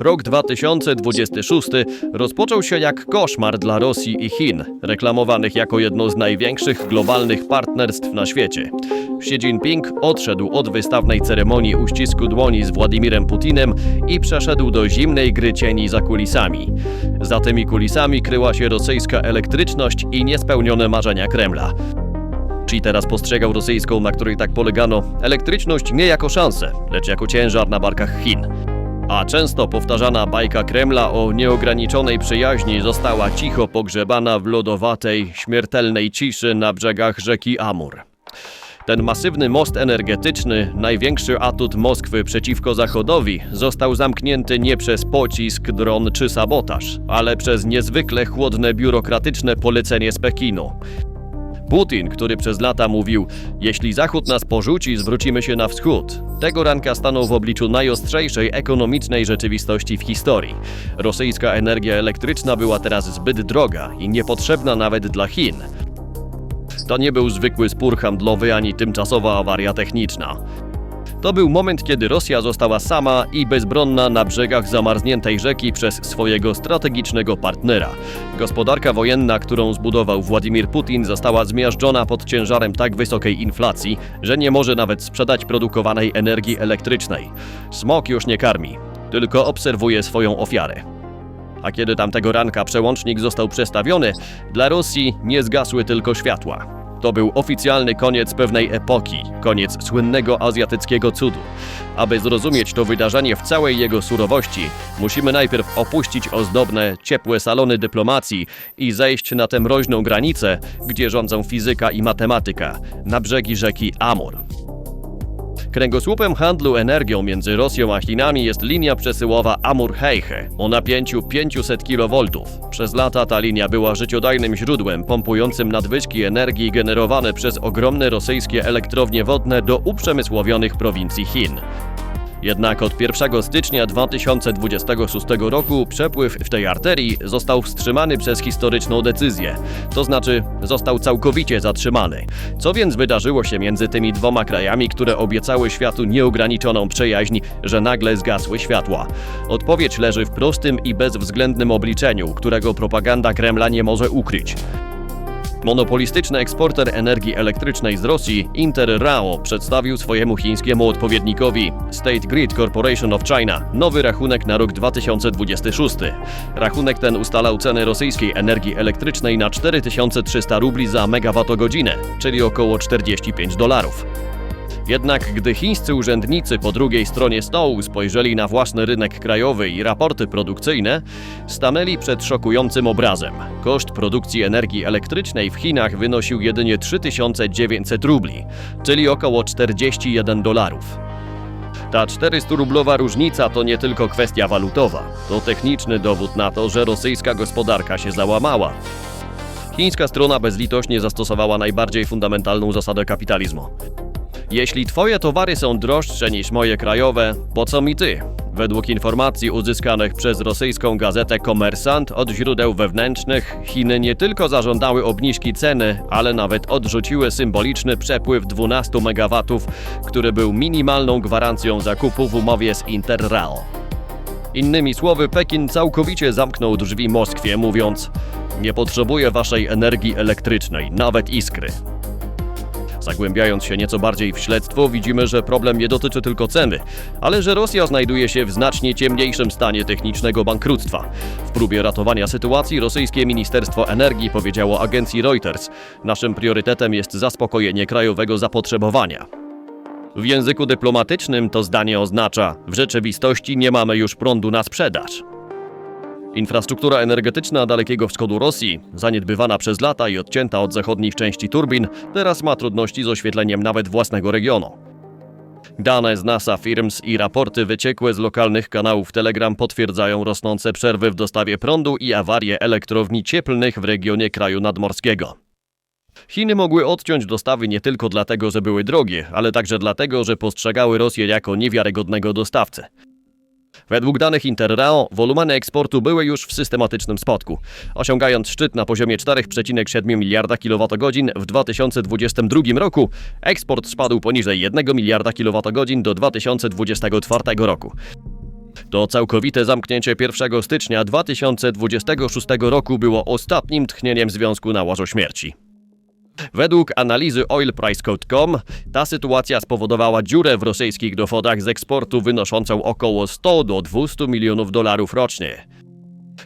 Rok 2026 rozpoczął się jak koszmar dla Rosji i Chin, reklamowanych jako jedno z największych globalnych partnerstw na świecie. Xi Jinping odszedł od wystawnej ceremonii uścisku dłoni z Władimirem Putinem i przeszedł do zimnej gry cieni za kulisami. Za tymi kulisami kryła się rosyjska elektryczność i niespełnione marzenia Kremla. Xi teraz postrzegał rosyjską, na której tak polegano, elektryczność nie jako szansę, lecz jako ciężar na barkach Chin. A często powtarzana bajka Kremla o nieograniczonej przyjaźni została cicho pogrzebana w lodowatej, śmiertelnej ciszy na brzegach rzeki Amur. Ten masywny most energetyczny, największy atut Moskwy przeciwko Zachodowi, został zamknięty nie przez pocisk, dron czy sabotaż, ale przez niezwykle chłodne biurokratyczne polecenie z Pekinu. Putin, który przez lata mówił: Jeśli Zachód nas porzuci, zwrócimy się na wschód, tego ranka stanął w obliczu najostrzejszej ekonomicznej rzeczywistości w historii. Rosyjska energia elektryczna była teraz zbyt droga i niepotrzebna nawet dla Chin. To nie był zwykły spór handlowy ani tymczasowa awaria techniczna. To był moment, kiedy Rosja została sama i bezbronna na brzegach zamarzniętej rzeki przez swojego strategicznego partnera. Gospodarka wojenna, którą zbudował Władimir Putin, została zmiażdżona pod ciężarem tak wysokiej inflacji, że nie może nawet sprzedać produkowanej energii elektrycznej. Smok już nie karmi, tylko obserwuje swoją ofiarę. A kiedy tamtego ranka przełącznik został przestawiony, dla Rosji nie zgasły tylko światła. To był oficjalny koniec pewnej epoki, koniec słynnego azjatyckiego cudu. Aby zrozumieć to wydarzenie w całej jego surowości, musimy najpierw opuścić ozdobne, ciepłe salony dyplomacji i zejść na tę mroźną granicę, gdzie rządzą fizyka i matematyka, na brzegi rzeki Amur. Kręgosłupem handlu energią między Rosją a Chinami jest linia przesyłowa Amur-Heihe o napięciu 500 kV. Przez lata ta linia była życiodajnym źródłem pompującym nadwyżki energii generowane przez ogromne rosyjskie elektrownie wodne do uprzemysłowionych prowincji Chin. Jednak od 1 stycznia 2026 roku przepływ w tej arterii został wstrzymany przez historyczną decyzję, to znaczy został całkowicie zatrzymany. Co więc wydarzyło się między tymi dwoma krajami, które obiecały światu nieograniczoną przyjaźń, że nagle zgasły światła? Odpowiedź leży w prostym i bezwzględnym obliczeniu, którego propaganda Kremla nie może ukryć. Monopolistyczny eksporter energii elektrycznej z Rosji, Inter Rao, przedstawił swojemu chińskiemu odpowiednikowi State Grid Corporation of China nowy rachunek na rok 2026. Rachunek ten ustalał cenę rosyjskiej energii elektrycznej na 4300 rubli za megawattogodzinę, czyli około 45 dolarów. Jednak gdy chińscy urzędnicy po drugiej stronie stołu spojrzeli na własny rynek krajowy i raporty produkcyjne, stanęli przed szokującym obrazem. Koszt produkcji energii elektrycznej w Chinach wynosił jedynie 3900 rubli, czyli około 41 dolarów. Ta 400-rublowa różnica to nie tylko kwestia walutowa, to techniczny dowód na to, że rosyjska gospodarka się załamała. Chińska strona bezlitośnie zastosowała najbardziej fundamentalną zasadę kapitalizmu. Jeśli twoje towary są droższe niż moje krajowe, po co mi ty? Według informacji uzyskanych przez rosyjską gazetę Komersant od źródeł wewnętrznych, Chiny nie tylko zażądały obniżki ceny, ale nawet odrzuciły symboliczny przepływ 12 MW, który był minimalną gwarancją zakupu w umowie z Interrail. Innymi słowy, Pekin całkowicie zamknął drzwi Moskwie, mówiąc: Nie potrzebuję waszej energii elektrycznej, nawet iskry. Zagłębiając się nieco bardziej w śledztwo, widzimy, że problem nie dotyczy tylko ceny, ale że Rosja znajduje się w znacznie ciemniejszym stanie technicznego bankructwa. W próbie ratowania sytuacji rosyjskie Ministerstwo Energii powiedziało agencji Reuters: Naszym priorytetem jest zaspokojenie krajowego zapotrzebowania. W języku dyplomatycznym to zdanie oznacza: w rzeczywistości nie mamy już prądu na sprzedaż. Infrastruktura energetyczna Dalekiego Wschodu Rosji, zaniedbywana przez lata i odcięta od zachodniej części turbin, teraz ma trudności z oświetleniem nawet własnego regionu. Dane z NASA Firms i raporty wyciekłe z lokalnych kanałów Telegram potwierdzają rosnące przerwy w dostawie prądu i awarie elektrowni cieplnych w regionie kraju nadmorskiego. Chiny mogły odciąć dostawy nie tylko dlatego, że były drogie, ale także dlatego, że postrzegały Rosję jako niewiarygodnego dostawcę. Według danych Interrao wolumeny eksportu były już w systematycznym spadku, osiągając szczyt na poziomie 4,7 miliarda kWh w 2022 roku. Eksport spadł poniżej 1 miliarda kWh do 2024 roku. To całkowite zamknięcie 1 stycznia 2026 roku było ostatnim tchnieniem związku na łożu śmierci. Według analizy oilprice.com ta sytuacja spowodowała dziurę w rosyjskich dochodach z eksportu wynoszącą około 100 do 200 milionów dolarów rocznie.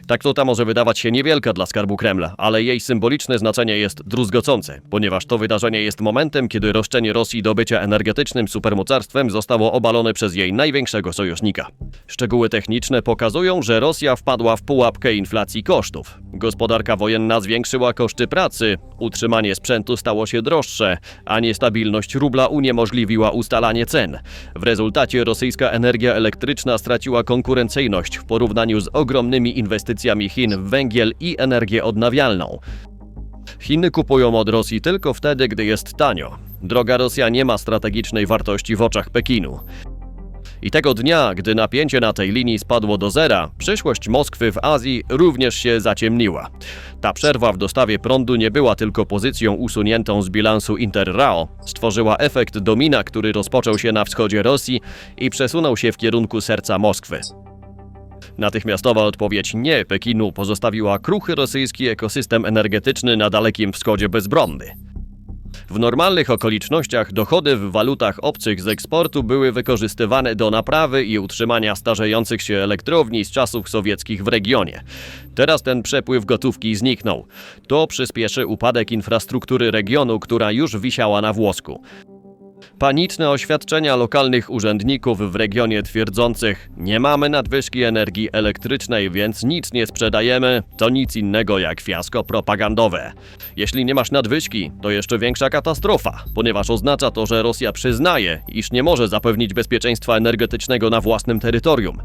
Ta kwota może wydawać się niewielka dla skarbu Kremla, ale jej symboliczne znaczenie jest druzgocące, ponieważ to wydarzenie jest momentem, kiedy roszczenie Rosji do bycia energetycznym supermocarstwem zostało obalone przez jej największego sojusznika. Szczegóły techniczne pokazują, że Rosja wpadła w pułapkę inflacji kosztów. Gospodarka wojenna zwiększyła koszty pracy, utrzymanie sprzętu stało się droższe, a niestabilność rubla uniemożliwiła ustalanie cen. W rezultacie rosyjska energia elektryczna straciła konkurencyjność w porównaniu z ogromnymi inwestycjami Chin w węgiel i energię odnawialną. Chiny kupują od Rosji tylko wtedy, gdy jest tanio. Droga Rosja nie ma strategicznej wartości w oczach Pekinu. I tego dnia, gdy napięcie na tej linii spadło do zera, przyszłość Moskwy w Azji również się zaciemniła. Ta przerwa w dostawie prądu nie była tylko pozycją usuniętą z bilansu Interrao, stworzyła efekt domina, który rozpoczął się na wschodzie Rosji i przesunął się w kierunku serca Moskwy. Natychmiastowa odpowiedź nie Pekinu pozostawiła kruchy rosyjski ekosystem energetyczny na Dalekim Wschodzie bezbronny. W normalnych okolicznościach dochody w walutach obcych z eksportu były wykorzystywane do naprawy i utrzymania starzejących się elektrowni z czasów sowieckich w regionie. Teraz ten przepływ gotówki zniknął. To przyspieszy upadek infrastruktury regionu, która już wisiała na włosku. Paniczne oświadczenia lokalnych urzędników w regionie twierdzących: Nie mamy nadwyżki energii elektrycznej, więc nic nie sprzedajemy, to nic innego jak fiasko propagandowe. Jeśli nie masz nadwyżki, to jeszcze większa katastrofa, ponieważ oznacza to, że Rosja przyznaje, iż nie może zapewnić bezpieczeństwa energetycznego na własnym terytorium.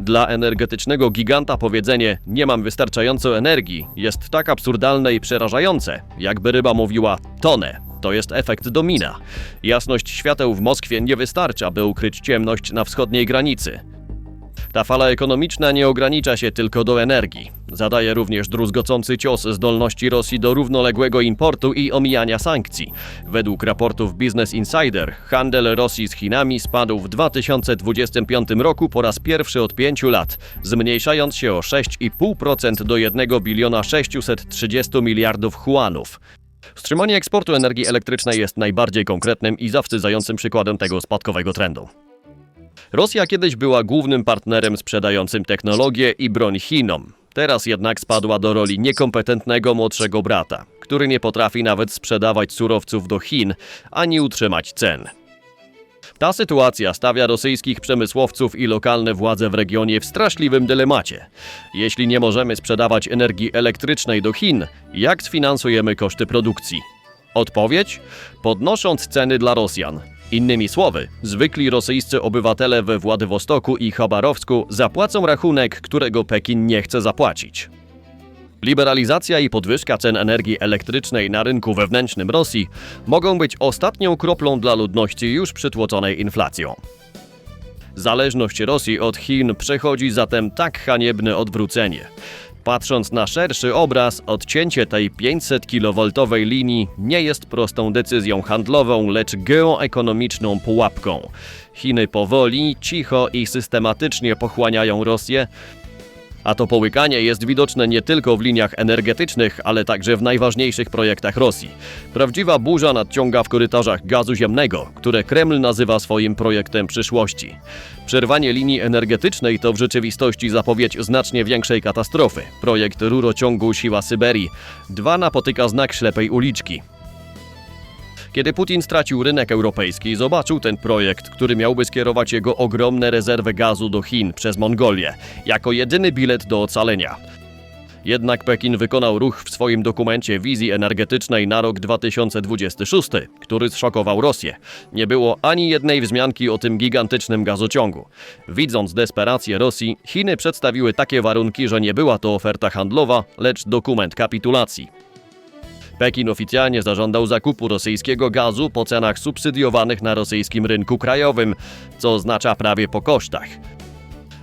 Dla energetycznego giganta powiedzenie: Nie mam wystarczająco energii jest tak absurdalne i przerażające, jakby ryba mówiła: Tonę. To jest efekt domina. Jasność świateł w Moskwie nie wystarcza, by ukryć ciemność na wschodniej granicy. Ta fala ekonomiczna nie ogranicza się tylko do energii. Zadaje również druzgocący cios zdolności Rosji do równoległego importu i omijania sankcji. Według raportów Business Insider, handel Rosji z Chinami spadł w 2025 roku po raz pierwszy od pięciu lat, zmniejszając się o 6,5% do 1 biliona 630 miliardów huanów. Wstrzymanie eksportu energii elektrycznej jest najbardziej konkretnym i zawstydzającym przykładem tego spadkowego trendu. Rosja kiedyś była głównym partnerem sprzedającym technologię i broń Chinom. Teraz jednak spadła do roli niekompetentnego młodszego brata, który nie potrafi nawet sprzedawać surowców do Chin ani utrzymać cen. Ta sytuacja stawia rosyjskich przemysłowców i lokalne władze w regionie w straszliwym dylemacie. Jeśli nie możemy sprzedawać energii elektrycznej do Chin, jak sfinansujemy koszty produkcji? Odpowiedź? Podnosząc ceny dla Rosjan. Innymi słowy, zwykli rosyjscy obywatele we Władywostoku i Chabarowsku zapłacą rachunek, którego Pekin nie chce zapłacić. Liberalizacja i podwyżka cen energii elektrycznej na rynku wewnętrznym Rosji mogą być ostatnią kroplą dla ludności już przytłoczonej inflacją. Zależność Rosji od Chin przechodzi zatem tak haniebne odwrócenie. Patrząc na szerszy obraz, odcięcie tej 500 kV linii nie jest prostą decyzją handlową, lecz geoekonomiczną pułapką. Chiny powoli, cicho i systematycznie pochłaniają Rosję, a to połykanie jest widoczne nie tylko w liniach energetycznych, ale także w najważniejszych projektach Rosji. Prawdziwa burza nadciąga w korytarzach gazu ziemnego, które Kreml nazywa swoim projektem przyszłości. Przerwanie linii energetycznej to w rzeczywistości zapowiedź znacznie większej katastrofy. Projekt rurociągu Siła Syberii. Dwa napotyka znak ślepej uliczki. Kiedy Putin stracił rynek europejski, zobaczył ten projekt, który miałby skierować jego ogromne rezerwy gazu do Chin przez Mongolię, jako jedyny bilet do ocalenia. Jednak Pekin wykonał ruch w swoim dokumencie wizji energetycznej na rok 2026, który zszokował Rosję. Nie było ani jednej wzmianki o tym gigantycznym gazociągu. Widząc desperację Rosji, Chiny przedstawiły takie warunki, że nie była to oferta handlowa, lecz dokument kapitulacji. Pekin oficjalnie zażądał zakupu rosyjskiego gazu po cenach subsydiowanych na rosyjskim rynku krajowym, co oznacza prawie po kosztach.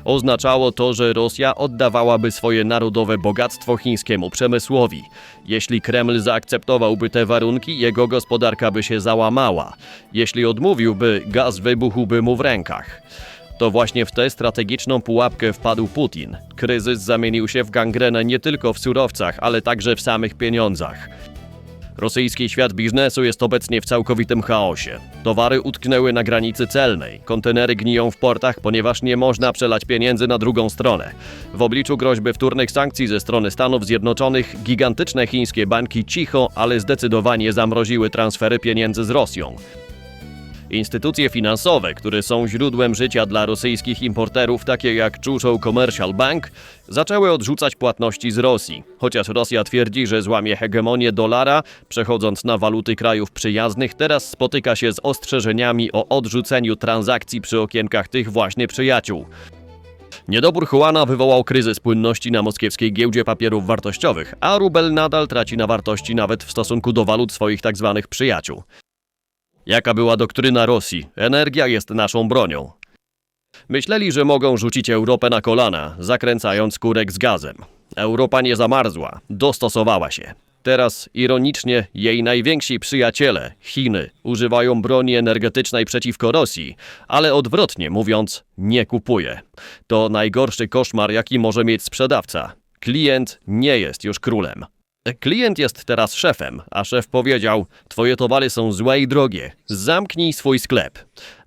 Oznaczało to, że Rosja oddawałaby swoje narodowe bogactwo chińskiemu przemysłowi. Jeśli Kreml zaakceptowałby te warunki, jego gospodarka by się załamała. Jeśli odmówiłby, gaz wybuchłby mu w rękach. To właśnie w tę strategiczną pułapkę wpadł Putin. Kryzys zamienił się w gangrenę nie tylko w surowcach, ale także w samych pieniądzach. Rosyjski świat biznesu jest obecnie w całkowitym chaosie. Towary utknęły na granicy celnej, kontenery gniją w portach, ponieważ nie można przelać pieniędzy na drugą stronę. W obliczu groźby wtórnych sankcji ze strony Stanów Zjednoczonych, gigantyczne chińskie banki cicho, ale zdecydowanie zamroziły transfery pieniędzy z Rosją. Instytucje finansowe, które są źródłem życia dla rosyjskich importerów, takie jak Chuzhou Commercial Bank, zaczęły odrzucać płatności z Rosji. Chociaż Rosja twierdzi, że złamie hegemonię dolara, przechodząc na waluty krajów przyjaznych, teraz spotyka się z ostrzeżeniami o odrzuceniu transakcji przy okienkach tych właśnie przyjaciół. Niedobór Juana wywołał kryzys płynności na moskiewskiej giełdzie papierów wartościowych, a rubel nadal traci na wartości nawet w stosunku do walut swoich tzw. przyjaciół. Jaka była doktryna Rosji? Energia jest naszą bronią. Myśleli, że mogą rzucić Europę na kolana, zakręcając kurek z gazem. Europa nie zamarzła, dostosowała się. Teraz, ironicznie, jej najwięksi przyjaciele, Chiny, używają broni energetycznej przeciwko Rosji, ale odwrotnie mówiąc, nie kupuje. To najgorszy koszmar, jaki może mieć sprzedawca. Klient nie jest już królem. Klient jest teraz szefem, a szef powiedział: Twoje towary są złe i drogie. Zamknij swój sklep.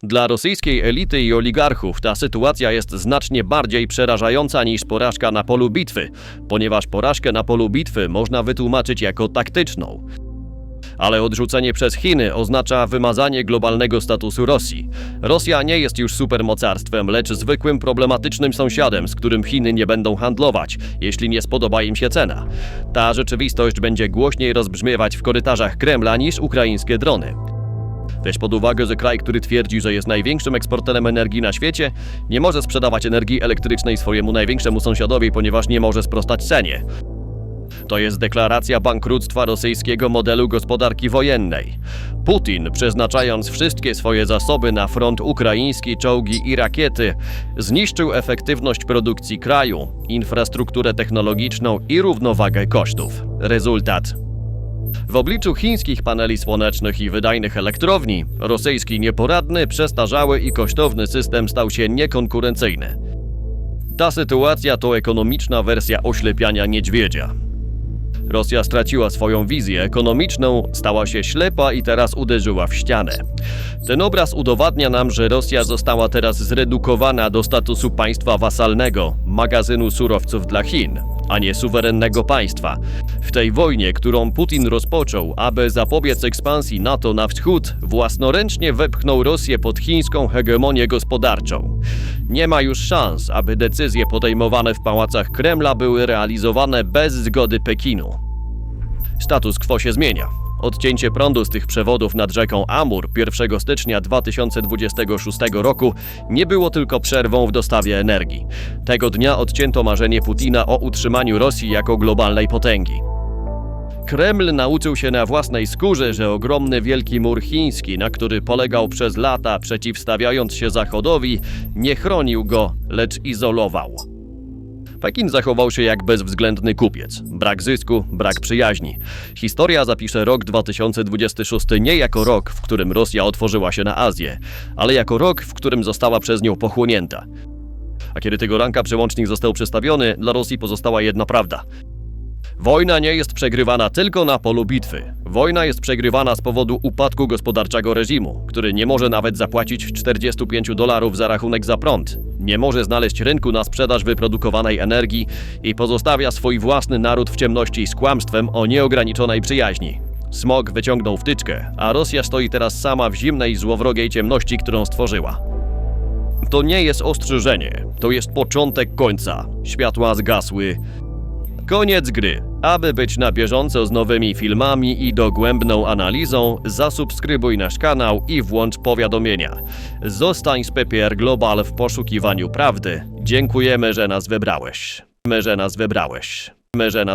Dla rosyjskiej elity i oligarchów ta sytuacja jest znacznie bardziej przerażająca niż porażka na polu bitwy, ponieważ porażkę na polu bitwy można wytłumaczyć jako taktyczną. Ale odrzucenie przez Chiny oznacza wymazanie globalnego statusu Rosji. Rosja nie jest już supermocarstwem, lecz zwykłym problematycznym sąsiadem, z którym Chiny nie będą handlować, jeśli nie spodoba im się cena. Ta rzeczywistość będzie głośniej rozbrzmiewać w korytarzach Kremla niż ukraińskie drony. Weź pod uwagę, że kraj, który twierdzi, że jest największym eksporterem energii na świecie, nie może sprzedawać energii elektrycznej swojemu największemu sąsiadowi, ponieważ nie może sprostać cenie. To jest deklaracja bankructwa rosyjskiego modelu gospodarki wojennej. Putin, przeznaczając wszystkie swoje zasoby na front ukraiński, czołgi i rakiety, zniszczył efektywność produkcji kraju, infrastrukturę technologiczną i równowagę kosztów. Rezultat w obliczu chińskich paneli słonecznych i wydajnych elektrowni, rosyjski nieporadny, przestarzały i kosztowny system stał się niekonkurencyjny. Ta sytuacja to ekonomiczna wersja oślepiania niedźwiedzia. Rosja straciła swoją wizję ekonomiczną, stała się ślepa i teraz uderzyła w ścianę. Ten obraz udowadnia nam, że Rosja została teraz zredukowana do statusu państwa wasalnego, magazynu surowców dla Chin, a nie suwerennego państwa. W tej wojnie, którą Putin rozpoczął, aby zapobiec ekspansji NATO na wschód, własnoręcznie wepchnął Rosję pod chińską hegemonię gospodarczą. Nie ma już szans, aby decyzje podejmowane w pałacach Kremla były realizowane bez zgody Pekinu. Status quo się zmienia. Odcięcie prądu z tych przewodów nad rzeką Amur 1 stycznia 2026 roku nie było tylko przerwą w dostawie energii. Tego dnia odcięto marzenie Putina o utrzymaniu Rosji jako globalnej potęgi. Kreml nauczył się na własnej skórze, że ogromny wielki mur chiński, na który polegał przez lata przeciwstawiając się Zachodowi, nie chronił go, lecz izolował. Pekin zachował się jak bezwzględny kupiec. Brak zysku, brak przyjaźni. Historia zapisze rok 2026 nie jako rok, w którym Rosja otworzyła się na Azję, ale jako rok, w którym została przez nią pochłonięta. A kiedy tego ranka przełącznik został przestawiony, dla Rosji pozostała jedna prawda. Wojna nie jest przegrywana tylko na polu bitwy. Wojna jest przegrywana z powodu upadku gospodarczego reżimu, który nie może nawet zapłacić 45 dolarów za rachunek za prąd, nie może znaleźć rynku na sprzedaż wyprodukowanej energii i pozostawia swój własny naród w ciemności z kłamstwem o nieograniczonej przyjaźni. Smog wyciągnął wtyczkę, a Rosja stoi teraz sama w zimnej, złowrogiej ciemności, którą stworzyła. To nie jest ostrzeżenie, to jest początek końca. Światła zgasły, Koniec gry. Aby być na bieżąco z nowymi filmami i dogłębną analizą, zasubskrybuj nasz kanał i włącz powiadomienia. Zostań z PPR Global w poszukiwaniu prawdy. Dziękujemy, że nas wybrałeś. My, że nas wybrałeś. My, że nas